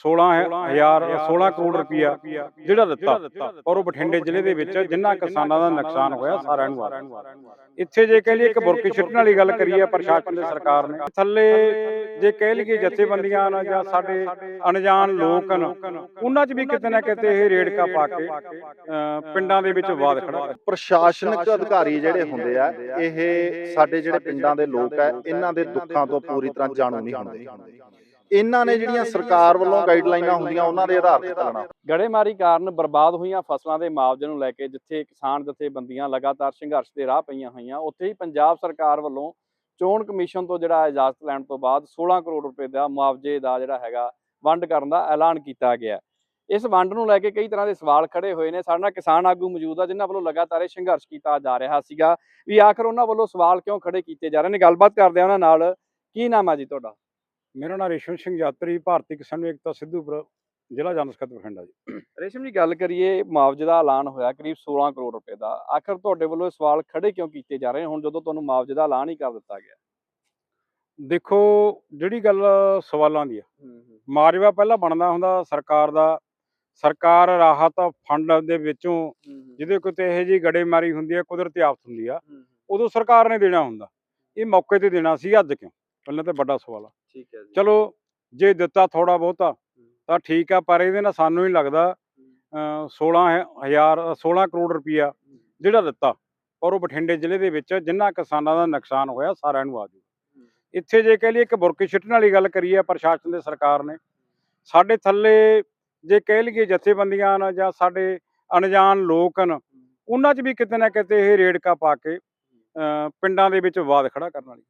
16000 16 ਕਰੋੜ ਰੁਪਇਆ ਜਿਹੜਾ ਦਿੱਤਾ। ਔਰ ਉਹ ਬਠਿੰਡੇ ਜ਼ਿਲ੍ਹੇ ਦੇ ਵਿੱਚ ਜਿੰਨਾ ਕਿਸਾਨਾਂ ਦਾ ਨੁਕਸਾਨ ਹੋਇਆ ਸਾਰਿਆਂ ਨੂੰ ਆ ਇੱਥੇ ਜੇ ਕਹਿ ਲਈਏ ਇੱਕ ਬੁਰਕੀ ਛਿੱਟਣ ਵਾਲੀ ਗੱਲ ਕਰੀਏ ਪ੍ਰਸ਼ਾਸਨ ਦੇ ਸਰਕਾਰ ਨੇ। ਥੱਲੇ ਜੇ ਕਹਿ ਲਈਏ ਜਥੇਬੰਦੀਆਂ ਨੇ ਜਾਂ ਸਾਡੇ ਅਣਜਾਣ ਲੋਕ ਨੇ ਉਹਨਾਂ 'ਚ ਵੀ ਕਿਤੇ ਨਾ ਕਿਤੇ ਇਹ ਰੇੜਕਾ ਪਾ ਕੇ ਪਿੰਡਾਂ ਦੇ ਵਿੱਚ ਵਾਦ ਖੜਾ ਪ੍ਰਸ਼ਾਸਨਿਕ ਅਧਿਕਾਰੀ ਜਿਹੜੇ ਹੁੰਦੇ ਆ ਇਹ ਸਾਡੇ ਜਿਹੜੇ ਪਿੰਡਾਂ ਦੇ ਲੋਕ ਆ ਇਹਨਾਂ ਦੇ ਦੁੱਖਾਂ ਤੋਂ ਪੂਰੀ ਤਰ੍ਹਾਂ ਜਾਣੂ ਨਹੀਂ ਹੁੰਦੇ। ਇਹਨਾਂ ਨੇ ਜਿਹੜੀਆਂ ਸਰਕਾਰ ਵੱਲੋਂ ਗਾਈਡਲਾਈਨਾਂ ਹੁੰਦੀਆਂ ਉਹਨਾਂ ਦੇ ਆਧਾਰ ਤੇ ਚੱਲਣਾ। ਗੜੇਮਾਰੀ ਕਾਰਨ ਬਰਬਾਦ ਹੋਈਆਂ ਫਸਲਾਂ ਦੇ ਮੁਆਵਜ਼ੇ ਨੂੰ ਲੈ ਕੇ ਜਿੱਥੇ ਕਿਸਾਨ ਜਥੇਬੰਦੀਆਂ ਲਗਾਤਾਰ ਸੰਘਰਸ਼ ਦੇ ਰਾਹ ਪਈਆਂ ਹੋਈਆਂ ਉੱਥੇ ਹੀ ਪੰਜਾਬ ਸਰਕਾਰ ਵੱਲੋਂ ਚੋਣ ਕਮਿਸ਼ਨ ਤੋਂ ਜਿਹੜਾ ਇਜਾਜ਼ਤ ਲੈਣ ਤੋਂ ਬਾਅਦ 16 ਕਰੋੜ ਰੁਪਏ ਦਾ ਮੁਆਵਜ਼ੇ ਦਾ ਜਿਹੜਾ ਹੈਗਾ ਵੰਡ ਕਰਨ ਦਾ ਐਲਾਨ ਕੀਤਾ ਗਿਆ। ਇਸ ਵੰਡ ਨੂੰ ਲੈ ਕੇ ਕਈ ਤਰ੍ਹਾਂ ਦੇ ਸਵਾਲ ਖੜੇ ਹੋਏ ਨੇ। ਸਾਡੇ ਨਾਲ ਕਿਸਾਨ ਆਗੂ ਮੌਜੂਦ ਆ ਜਿਨ੍ਹਾਂ ਵੱਲੋਂ ਲਗਾਤਾਰ ਇਹ ਸੰਘਰਸ਼ ਕੀਤਾ ਜਾ ਰਿਹਾ ਸੀਗਾ। ਵੀ ਆਖਰ ਉਹਨਾਂ ਵੱਲੋਂ ਸਵਾਲ ਕਿਉਂ ਖੜੇ ਕੀਤੇ ਜਾ ਰਹੇ ਨੇ? ਗੱਲਬਾਤ ਕਰਦੇ ਆ ਉਹਨਾਂ ਨਾਲ। ਕੀ ਨਾਮ ਆ ਜੀ ਤੁਹਾਡਾ? ਮੇਰਾ ਨਾਮ ਰੇਸ਼ਮ ਸਿੰਘ ਯਾਤਰੀ ਭਾਰਤੀ ਕਿਸਾਨ ਏਕਤਾ ਸਿੱਧੂਪੁਰ ਜ਼ਿਲ੍ਹਾ ਜਨ ਸਕੱਤਰ ਬਠਿੰਡਾ ਜੀ। ਰੇਸ਼ਮ ਜੀ ਗੱਲ ਕਰੀਏ ਮੁਆਵਜ਼ੇ ਦਾ ਐਲਾਨ ਹੋਇਆ ਕਰੀਬ 16 ਕਰੋੜ ਰੁਪਏ ਦਾ। ਆਖਰ ਤੁਹਾਡੇ ਵੱਲੋਂ ਇਹ ਸਵਾਲ ਖੜੇ ਕਿਉਂ ਕੀਤੇ ਜਾ ਰਹੇ? ਹੁਣ ਜਦੋਂ ਤੁਹਾਨੂੰ ਮੁਆਵਜ਼ੇ ਦਾ ਐਲਾਨ ਹੀ ਕਰ ਦਿੱਤਾ ਗਿਆ। ਦੇਖੋ ਜਿਹੜੀ ਗੱਲ ਸਵਾਲਾਂ ਦੀ ਆ। ਮਾਜਵਾ ਪਹਿਲਾਂ ਬਣਦਾ ਹੁੰਦਾ ਸਰਕਾਰ ਦਾ। ਸਰਕਾਰ ਰਾਹਤ ਫੰਡ ਦੇ ਵਿੱਚੋਂ ਜਿਹਦੇ ਕਿਤੇ ਇਹੋ ਜਿਹੀ ਗੜੇਮਾਰੀ ਹੁੰਦੀ ਹੈ ਕੁਦਰਤੀ ਆਫਤ ਹੁੰਦੀ ਆ ਉਦੋਂ ਸਰਕਾਰ ਨੇ ਦੇਣਾ ਹੁੰਦਾ। ਇਹ ਮੌਕੇ ਤੇ ਦੇਣਾ ਸੀ ਅੱਜ ਕਿਉਂ? ਪਹਿਲਾਂ ਤਾਂ ਵੱਡਾ ਸਵਾਲ ਆ। ਠੀਕ ਹੈ ਜੀ। ਚਲੋ ਜੇ ਦਿੱਤਾ ਥੋੜਾ ਬਹੁਤਾ ਤਾਂ ਠੀਕ ਆ ਪਰ ਇਹਦੇ ਨਾਲ ਸਾਨੂੰ ਹੀ ਲੱਗਦਾ ਅਹ, 16000 16 ਕਰੋੜ ਰੁਪਇਆ ਜਿਹੜਾ ਦਿੱਤਾ ਔਰ ਉਹ ਬਠਿੰਡੇ ਜ਼ਿਲ੍ਹੇ ਦੇ ਵਿੱਚ ਜਿੰਨਾ ਕਿਸਾਨਾਂ ਦਾ ਨੁਕਸਾਨ ਹੋਇਆ ਸਾਰਿਆਂ ਨੂੰ ਆ ਜੂ ਇੱਥੇ ਜੇ ਕਹਿ ਲਈਏ ਇੱਕ ਬੁਰਕੀ ਛਿੱਟਣ ਵਾਲੀ ਗੱਲ ਕਰੀਏ ਪ੍ਰਸ਼ਾਸਨ ਦੇ ਸਰਕਾਰ ਨੇ ਸਾਡੇ ਥੱਲੇ ਜੇ ਕਹਿ ਲਈਏ ਜਥੇਬੰਦੀਆਂ ਨੇ ਜਾਂ ਸਾਡੇ ਅਣਜਾਣ ਲੋਕ ਨੇ ਉਹਨਾਂ 'ਚ ਵੀ ਕਿਤੇ ਨਾ ਕਿਤੇ ਇਹ ਰੇੜਕਾ ਪਾ ਕੇ ਪਿੰਡਾਂ ਦੇ ਵਿੱਚ ਵਾਦ ਖੜਾ ਕਰਨ ਵਾਲੀ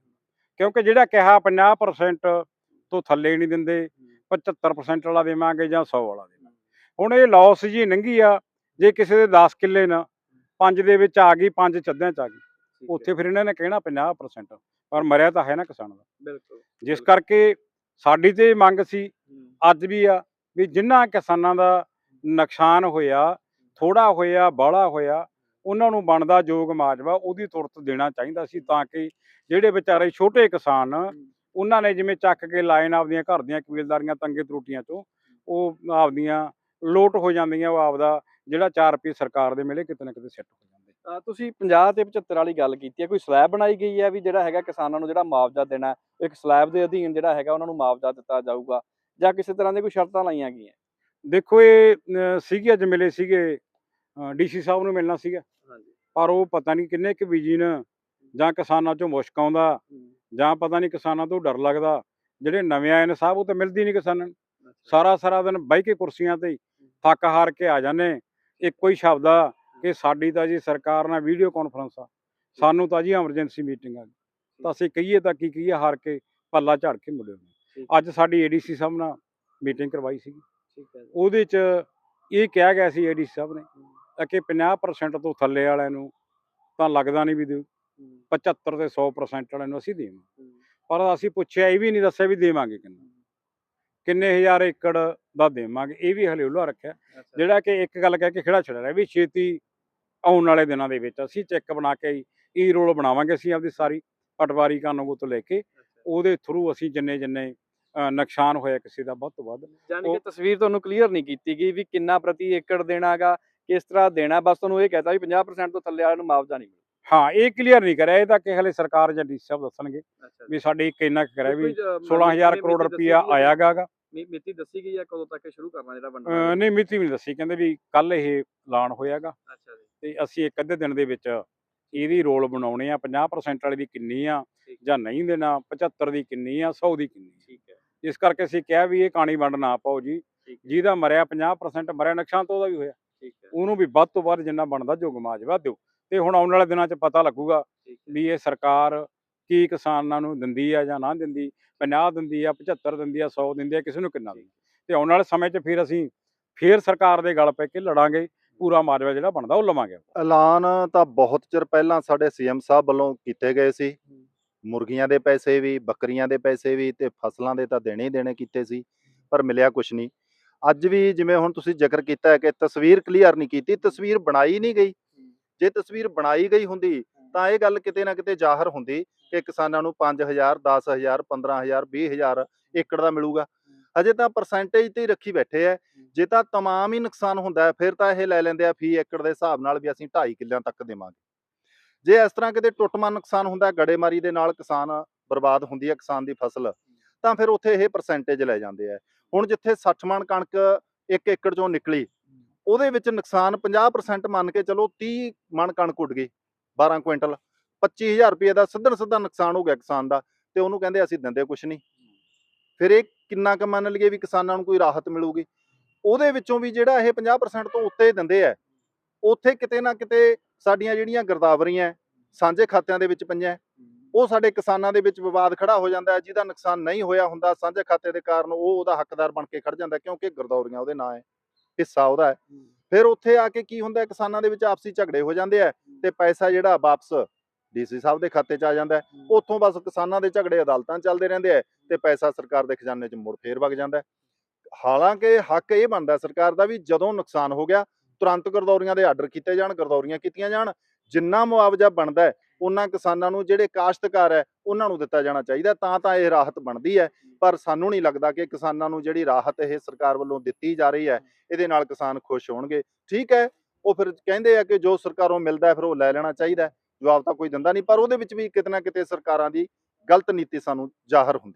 ਕਿਉਂਕਿ ਜਿਹੜਾ ਕਿਹਾ 50% ਤੋਂ ਥੱਲੇ ਨਹੀਂ ਦਿੰਦੇ 75% ਵਾਲਾ ਦੇਵਾਂਗੇ ਜਾਂ 100 ਵਾਲਾ ਦੇਵਾਂਗੇ। ਹੁਣ ਇਹ ਲਾਸ ਜੀ ਨੰਗੀ ਆ ਜੇ ਕਿਸੇ ਦੇ 10 ਕਿੱਲੇ ਨਾ ਪੰਜ ਦੇ ਵਿੱਚ ਆ ਗਈ ਪੰਜ ਚੱਦਿਆਂ ਚ ਆ ਗਈ ਉੱਥੇ ਫਿਰ ਇਹਨਾਂ ਨੇ ਕਹਿਣਾ 50% ਪਰ ਮਰਿਆ ਤਾਂ ਹੈ ਨਾ ਕਿਸਾਨ ਦਾ। ਬਿਲਕੁਲ ਜਿਸ ਕਰਕੇ ਸਾਡੀ ਤੇ ਮੰਗ ਸੀ ਅੱਜ ਵੀ ਆ ਵੀ ਜਿਨ੍ਹਾਂ ਕਿਸਾਨਾਂ ਦਾ ਨੁਕਸਾਨ ਹੋਇਆ ਥੋੜਾ ਹੋਇਆ ਬਾਹਲਾ ਹੋਇਆ ਉਹਨਾਂ ਨੂੰ ਬਣਦਾ ਯੋਗ ਮਾਜਵਾ ਉਹਦੀ ਤੁਰਤ ਦੇਣਾ ਚਾਹੀਦਾ ਸੀ ਤਾਂ ਕਿ ਜਿਹੜੇ ਵਿਚਾਰੇ ਛੋਟੇ ਕਿਸਾਨ ਉਹਨਾਂ ਨੇ ਜਿਵੇਂ ਚੱਕ ਕੇ ਲਾਈਨ ਆਪਦੀਆਂ ਘਰ ਦੀਆਂ ਕਬੀਲਦਾਰੀਆਂ ਤੰਗੇ ਤਰੁੱਟੀਆਂ ਤੋਂ ਉਹ ਆਪਦੀਆਂ ਲੋਟ ਹੋ ਜਾਂਦੀਆਂ ਉਹ ਆਪਦਾ ਜਿਹੜਾ 4 ਰੁਪਏ ਸਰਕਾਰ ਦੇ ਮਿਲੇ ਕਿਤੇ ਨਾ ਕਿਤੇ ਸੈੱਟ ਹੋ ਜਾਂਦੇ। ਤੁਸੀਂ 50 ਤੇ 75 ਵਾਲੀ ਗੱਲ ਕੀਤੀ ਹੈ ਕੋਈ ਸਲੈਬ ਬਣਾਈ ਗਈ ਹੈ ਵੀ ਜਿਹੜਾ ਹੈਗਾ ਕਿਸਾਨਾਂ ਨੂੰ ਜਿਹੜਾ ਮੁਆਵਜ਼ਾ ਦੇਣਾ ਇੱਕ ਸਲੈਬ ਦੇ ਅਧੀਨ ਜਿਹੜਾ ਹੈਗਾ ਉਹਨਾਂ ਨੂੰ ਮੁਆਵਜ਼ਾ ਦਿੱਤਾ ਜਾਊਗਾ ਜਾਂ ਕਿਸੇ ਤਰ੍ਹਾਂ ਦੇ ਕੋਈ ਸ਼ਰਤਾਂ ਲਾਈਆਂ ਗਈਆਂ? ਦੇਖੋ ਇਹ ਸੀਗੇ ਅੱਜ ਮਿਲੇ ਸੀਗੇ ਡੀਸੀ ਸਾਹਿਬ ਨੂੰ ਮਿਲਣਾ ਸੀਗਾ। ਪਰ ਉਹ ਪਤਾ ਨਹੀਂ ਕਿੰਨੇ ਕੁ ਬੀਜੀ ਨੇ ਜਾਂ ਕਿਸਾਨਾਂ ਚੋਂ ਮੁਸ਼ਕ ਆਉਂਦਾ ਜਾਂ ਪਤਾ ਨਹੀਂ ਕਿਸਾਨਾਂ ਤੋਂ ਡਰ ਲੱਗਦਾ। ਜਿਹੜੇ ਨਵੇਂ ਆਏ ਨੇ ਸਾਹਿਬ ਉਹ ਤਾਂ ਮਿਲਦੀ ਨਹੀਂ ਕਿਸਾਨਾਂ ਨੂੰ। ਸਾਰਾ ਸਾਰਾ ਦਿਨ ਬਹਿ ਕੇ ਕੁਰਸੀਆਂ ਤੇ ਥੱਕ ਹਾਰ ਕੇ ਆ ਜਾਂਦੇ। ਇੱਕੋ ਹੀ ਸ਼ਬਦ ਆ ਕਿ ਸਾਡੀ ਤਾਂ ਜੀ ਸਰਕਾਰ ਨਾਲ ਵੀਡੀਓ ਕਾਨਫਰੰਸ ਆ। ਸਾਨੂੰ ਤਾਂ ਜੀ ਐਮਰਜੈਂਸੀ ਮੀਟਿੰਗ ਆ। ਤਾਂ ਅਸੀਂ ਕਹੀਏ ਤਾਂ ਕੀ ਕਹੀਏ ਹਾਰ ਕੇ ਪੱਲਾ ਝਾੜ ਕੇ ਮੁੜੇ। ਅੱਜ ਸਾਡੀ ਏਡੀਸੀ ਸਾਹਿਬ ਨਾਲ ਮੀਟਿੰਗ ਕਰਵਾਈ ਸੀ ਉਹਦੇ ਚ ਇਹ ਕਿਹਾ ਗਿਆ ਸੀ ਏਡੀਸੀ ਸਾਹਿਬ ਨੇ ਕਿ 50% ਤੋਂ ਥੱਲੇ ਵਾਲਿਆਂ ਨੂੰ ਤਾਂ ਲੱਗਦਾ ਨਹੀਂ ਵੀ ਦਿਓ। 75 ਤੇ 100% ਵਾਲਿਆਂ ਨੂੰ ਅਸੀਂ ਦੇਵਾਂਗੇ। ਪਰ ਅਸੀਂ ਪੁੱਛਿਆ ਇਹ ਵੀ ਨਹੀਂ ਦੱਸਿਆ ਵੀ ਦੇਵਾਂਗੇ ਕਿੰਨਾ ਕਿੰਨੇ ਹਜ਼ਾਰ ਏਕੜ ਦਾ ਦੇਵਾਂਗੇ ਇਹ ਵੀ ਹਲੇ ਉਲਾ ਰੱਖਿਆ। ਜਿਹੜਾ ਕਿ ਇੱਕ ਗੱਲ ਕਹਿ ਕੇ ਖੜਾ ਛੱਡ ਰਿਹਾ ਵੀ ਛੇਤੀ ਆਉਣ ਵਾਲੇ ਦਿਨਾਂ ਦੇ ਵਿੱਚ ਅਸੀਂ ਚੈੱਕ ਬਣਾ ਕੇ ਈ ਰੋਲ ਬਣਾਵਾਂਗੇ ਅਸੀਂ ਆਪਦੀ ਸਾਰੀ ਪਟਵਾਰੀ ਕਾਨੂੰਗੋ ਤੋਂ ਲੈ ਕੇ। ਉਹਦੇ ਥਰੂ ਅਸੀਂ ਜਿੰਨੇ ਜਿੰਨੇ ਨੁਕਸਾਨ ਹੋਇਆ ਕਿਸੇ ਦਾ ਵੱਧ ਤੋਂ ਵੱਧ। ਯਾਨੀ ਕਿ ਤਸਵੀਰ ਤੁਹਾਨੂੰ ਕਲੀਅਰ ਨਹੀਂ ਕੀਤੀ ਗਈ ਵੀ ਕਿੰਨਾ ਪ੍ਰਤੀ ਏਕੜ ਦੇਣਾਗਾ ਕਿਸ ਤਰ੍ਹਾਂ ਦੇਣਾ ਬਸ ਤੁਹਾਨੂੰ ਇਹ ਕਹਤਾ ਵੀ 50% ਤੋਂ ਥੱਲੇ ਵਾਲਿਆਂ ਨੂੰ ਮੁਆਵਜ਼ਾ ਨਹੀਂ ਹਾਂ ਇਹ ਕਲੀਅਰ ਨਹੀਂ ਕਰਿਆ ਇਹ ਤਾਂ ਕਿ ਹਲੇ ਸਰਕਾਰ ਜਾਂ ਡੀ ਸਾਹਿਬ ਦੱਸਣਗੇ ਵੀ ਸਾਡੇ ਇੱਕ ਇੰਨਾ ਕੁ ਕਰਿਆ ਵੀ ਕੋਈ, ਅ, 16000 ਮਿਤੀ ਕਰੋੜ ਰੁਪਇਆ ਗਈ ਹੈ? ਆਇਆ ਗਾ ਮਿ- ਮਿਤੀ ਦੱਸੀ ਗਈ ਹੈ ਕਦੋਂ ਤੱਕ ਸ਼ੁਰੂ ਕਰਨਾ ਜਿਹੜਾ ਵੰਡਣਾ ਨਹੀਂ ਮਿਤੀ ਵੀ ਨਹੀਂ ਦੱਸੀ ਕਹਿੰਦੇ ਵੀ ਕੱਲ ਇਹ ਐਲਾਨ ਹੋਇਆਗਾ ਅੱਛਾ ਜੀ। ਤੇ ਅਸੀਂ ਇੱਕ ਅੱਧੇ ਦਿਨ ਦੇ ਵਿੱਚ ਇਹਦੀ ਰੋਲ ਬਣਾਉਣੇ ਆ 50% ਵਾਲੀ ਦੀ ਕਿੰਨੀ ਆ। ਜਾਂ ਨਹੀਂ ਦੇਣਾ 75 ਦੀ ਕਿੰਨੀ ਆ 100 ਦੀ ਕਿੰਨੀ ਠੀਕ ਹੈ। ਆ। ਇਸ ਕਰਕੇ ਅਸੀਂ ਕਿਹਾ ਵੀ ਇਹ ਕਾਣੀ ਵੰਡ ਨਾ ਪਾਓ ਜੀ। ਜਿਹਦਾ ਮਰਿਆ 50% ਮਰਿਆ ਨੁਕਸਾਨ ਤਾਂ ਉਹਦਾ ਵੀ ਹੋਇਆ। ਉਹਨੂੰ ਵੀ ਵੱਧ ਤੋਂ ਵੱਧ ਜਿੰਨਾ ਬਣਦਾ ਜੋਗ ਮਾਜਵਾ ਦਿਓ। ਤੇ ਹੁਣ ਆਉਣ ਵਾਲੇ ਦਿਨਾਂ 'ਚ ਪਤਾ ਲੱਗੂਗਾ ਵੀ ਇਹ ਸਰਕਾਰ ਕੀ ਕਿਸਾਨਾਂ ਨੂੰ ਦਿੰਦੀ ਆ ਜਾਂ ਨਾ ਦਿੰਦੀ 50 ਦਿੰਦੀ ਆ 75 ਦਿੰਦੀ ਆ 100 ਦਿੰਦੀ ਆ ਕਿਸੇ ਨੂੰ ਕਿੰਨਾ ਦਿੰਦੀ। ਤੇ ਆਉਣ ਵਾਲੇ ਸਮੇਂ 'ਚ ਫਿਰ ਅਸੀਂ ਫਿਰ ਸਰਕਾਰ ਦੇ ਗਲ ਪੈ ਕੇ ਲੜਾਂਗੇ ਪੂਰਾ ਮਾਜਵਾ ਜਿਹੜਾ ਬਣਦਾ ਉਹ ਲਵਾਂਗੇ ਐਲਾਨ ਤਾਂ ਬਹੁਤ ਚਿਰ ਪਹਿਲਾਂ ਸਾਡੇ ਸੀਐਮ ਸਾਹਿਬ ਵੱਲੋਂ ਕੀਤੇ ਗਏ ਸੀ। ਮੁਰਗੀਆਂ ਦੇ ਪੈਸੇ ਵੀ ਬੱਕਰੀਆਂ ਦੇ ਪੈਸੇ ਵੀ ਤੇ ਫਸਲਾਂ ਦੇ ਤਾਂ ਦੇਣੇ ਹੀ ਦੇਣੇ ਕੀਤੇ ਸੀ ਪਰ ਮਿਲਿਆ ਕੁਝ ਨਹੀਂ। ਅੱਜ ਵੀ ਜਿਵੇਂ ਹੁਣ ਤੁਸੀਂ ਜ਼ਿਕਰ ਕੀਤਾ ਹੈ ਕਿ ਤਸਵੀਰ ਕਲੀਅਰ ਨਹੀਂ ਕੀਤੀ ਤਸਵੀਰ ਬਣਾਈ ਨਹੀਂ ਗਈ। ਜੇ ਤਸਵੀਰ ਬਣਾਈ ਗਈ ਹੁੰਦੀ ਤਾਂ ਇਹ ਗੱਲ ਕਿਤੇ ਨਾ ਕਿਤੇ ਜ਼ਾਹਰ ਹੁੰਦੀ ਕਿ ਕਿਸਾਨਾਂ ਨੂੰ 5000 10000 15000 20000 ਏਕੜ ਦਾ ਮਿਲੂਗਾ। ਹਜੇ ਤਾਂ ਪਰਸੈਂਟੇਜ ਤੇ ਹੀ ਰੱਖੀ ਬੈਠੇ ਐ ਜੇ ਤਾਂ ਤਮਾਮ ਹੀ ਨੁਕਸਾਨ ਹੁੰਦਾ ਫਿਰ ਤਾਂ ਇਹ ਲੈ ਲੈਂਦੇ ਆ ਫੀ ਏਕੜ ਦੇ ਹਿਸਾਬ ਨਾਲ ਵੀ ਅਸੀਂ 2.5 ਕਿੱਲਿਆਂ ਤੱਕ ਦੇਵਾਂਗੇ। ਜੇ ਇਸ ਤਰ੍ਹਾਂ ਕਿਤੇ ਟੁੱਟਮਾ ਨੁਕਸਾਨ ਹੁੰਦਾ ਗੜੇਮਾਰੀ ਦੇ ਨਾਲ ਕਿਸਾਨ ਬਰਬਾਦ ਹੁੰਦੀ ਹੈ ਕਿਸਾਨ ਦੀ ਫਸਲ ਤਾਂ ਫਿਰ ਉੱਥੇ ਇਹ ਪਰਸੈਂਟੇਜ ਲੈ ਜਾਂਦੇ ਆ ਹੁਣ ਜਿੱਥੇ 60 ਮਣ ਕਣਕ ਇੱਕ ਏਕੜ ਚੋਂ ਨਿਕਲੀ, ਉਹਦੇ ਵਿੱਚ ਨੁਕਸਾਨ 50% ਮੰਨ ਕੇ ਚਲੋ 30 ਮਣ ਕਣਕ ਉੱਡ ਗਈ 12 ਕੁਇੰਟਲ। 25000 ਰੁਪਏ ਦਾ ਸਿੱਧਾ ਸਿੱਧਾ ਨੁਕਸਾਨ ਹੋ ਗਿਆ ਕਿਸਾਨ ਦਾ ਤੇ ਉਹਨੂੰ ਕਹਿੰਦੇ ਅਸੀਂ ਦਿੰਦੇ ਕੁਛ ਨਹੀਂ। ਫਿਰ ਇਹ ਕਿੰਨਾ ਕੁ ਮੰਨ ਲਈਏ ਵੀ ਕਿਸਾਨਾਂ ਨੂੰ ਕੋਈ ਰਾਹਤ ਮਿਲੂਗੀ। ਉਹਦੇ ਵਿੱਚੋਂ ਵੀ ਜਿਹੜਾ ਇਹ 50% ਤੋਂ ਉੱਤੇ ਦਿੰਦੇ ਆ, ਉੱਥੇ ਕਿਤੇ ਨਾ ਕਿਤੇ ਸਾਡੀਆਂ ਜਿਹੜੀਆਂ ਗਰਦਾਵਰੀਆਂ, ਸਾਂਝੇ ਖਾਤਿਆਂ ਦੇ ਵਿੱਚ ਪਈਆਂ। ਉਹ ਸਾਡੇ ਕਿਸਾਨਾਂ ਦੇ ਵਿੱਚ ਵਿਵਾਦ ਖੜਾ ਹੋ ਜਾਂਦਾ ਹੈ ਜਿਹਦਾ ਨੁਕਸਾਨ ਨਹੀਂ ਹੋਇਆ ਹੁੰਦਾ ਸਾਂਝੇ ਖਾਤੇ ਦੇ ਕਾਰਨ ਉਹ ਉਹਦਾ ਹੱਕਦਾਰ ਬਣ ਕੇ ਖੜ ਜਾਂਦਾ ਕਿਉਂਕਿ ਗਰਦੌਰੀਆਂ ਉਹਦੇ ਨਾਂ ਹੈ ਹਿੱਸਾ ਉਹਦਾ ਹੈ ਫਿਰ ਉੱਥੇ ਆ ਕੇ ਕੀ ਹੁੰਦਾ ਕਿਸਾਨਾਂ ਦੇ ਵਿੱਚ ਆਪਸੀ ਝਗੜੇ ਹੋ ਜਾਂਦੇ ਆ ਤੇ ਪੈਸਾ ਜਿਹੜਾ ਵਾਪਸ ਡੀਸੀ ਸਾਹਿਬ ਦੇ ਖਾਤੇ 'ਚ ਆ ਜਾਂਦਾ। ਉੱਥੋਂ ਬਸ ਕਿਸਾਨਾਂ ਦੇ ਝਗੜੇ ਅਦਾਲਤਾਂ ਚੱਲਦੇ ਰਹਿੰਦੇ ਆ ਤੇ ਪੈਸਾ ਸਰਕਾਰ ਦੇ ਖਜ਼ਾਨੇ 'ਚ ਮੁੜ ਫੇਰ ਵਗ ਜਾਂਦਾ। ਹਾਲਾਂਕਿ ਹੱਕ ਇਹ ਬਣਦਾ ਸਰਕਾਰ ਦਾ ਵੀ ਜਦੋਂ ਨੁਕਸਾਨ ਹੋ ਗਿਆ ਤੁਰੰਤ ਗਰਦੌਰੀਆਂ ਦੇ ਆਰਡਰ ਕੀਤੇ ਜਾਣ ਗਰਦੌਰੀਆਂ ਕੀਤੀਆਂ ਜਾਣ ਜਿੰਨਾ ਮੁਆਵਜ਼ਾ ਬਣਦਾ ਉਹਨਾਂ ਕਿਸਾਨਾਂ ਨੂੰ ਜਿਹੜੇ ਕਾਸ਼ਤਕਾਰ ਹੈ ਉਹਨਾਂ ਨੂੰ ਦਿੱਤਾ ਜਾਣਾ ਚਾਹੀਦਾ ਤਾਂ ਤਾਂ ਇਹ ਰਾਹਤ ਬਣਦੀ ਹੈ। ਪਰ ਸਾਨੂੰ ਨਹੀਂ ਲੱਗਦਾ ਕਿ ਕਿਸਾਨਾਂ ਨੂੰ ਜਿਹੜੀ ਰਾਹਤ ਇਹ ਸਰਕਾਰ ਵੱਲੋਂ ਦਿੱਤੀ ਜਾ ਰਹੀ ਹੈ ਇਹਦੇ ਨਾਲ ਕਿਸਾਨ ਖੁਸ਼ ਹੋਣਗੇ। ਠੀਕ ਹੈ ਉਹ ਫਿਰ ਕਹਿੰਦੇ ਆ ਕਿ ਜੋ ਸਰਕਾਰੋਂ ਮਿਲਦਾ ਫਿਰ ਉਹ ਲੈ ਲੈਣਾ ਚਾਹੀਦਾ। ਜਵਾਬ ਤਾਂ ਕੋਈ ਦਿੰਦਾ ਨਹੀਂ ਪਰ ਉਹਦੇ ਵਿੱਚ ਵੀ ਕਿਤੇ ਨਾ ਕਿਤੇ ਸਰਕਾਰਾਂ ਦੀ ਗਲਤ ਨੀਤੀ ਸਾਨੂੰ ਜ਼ਾਹਰ ਹੁੰਦੀ